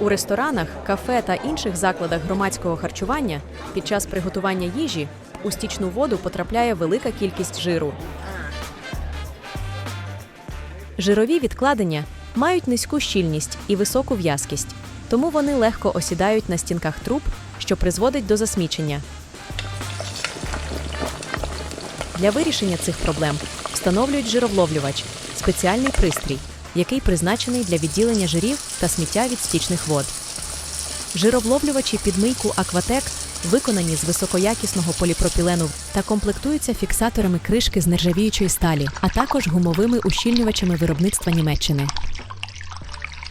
У ресторанах, кафе та інших закладах громадського харчування під час приготування їжі у стічну воду потрапляє велика кількість жиру. Жирові відкладення мають низьку щільність і високу в'язкість, тому вони легко осідають на стінках труб, що призводить до засмічення. Для вирішення цих проблем встановлюють жировловлювач спеціальний пристрій, який призначений для відділення жирів та сміття від стічних вод. Жировловлювачі під мийку Акватек виконані з високоякісного поліпропілену та комплектуються фіксаторами кришки з нержавіючої сталі, а також гумовими ущільнювачами виробництва Німеччини.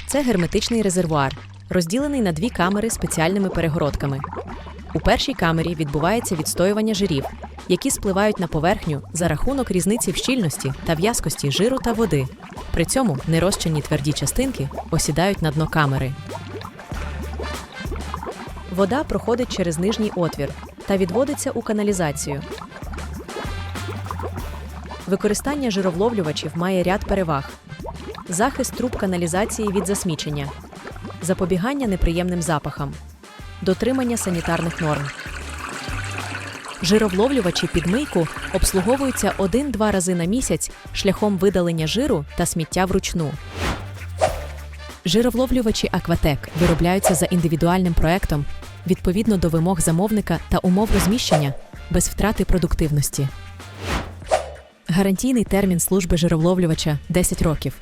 Це герметичний резервуар, розділений на дві камери спеціальними перегородками. У першій камері відбувається відстоювання жирів, які спливають на поверхню за рахунок різниці в щільності та в'язкості жиру та води. При цьому нерозчинні тверді частинки осідають на дно камери. Вода проходить через нижній отвір та відводиться у каналізацію. Використання жировловлювачів має ряд переваг: захист труб каналізації від засмічення, запобігання неприємним запахам, дотримання санітарних норм. Жировловлювачі під мийку обслуговуються 1-2 рази на місяць шляхом видалення жиру та сміття вручну. Жировловлювачі Акватек виробляються за індивідуальним проектом відповідно до вимог замовника та умов розміщення без втрати продуктивності. Гарантійний термін служби жировловлювача 10 років.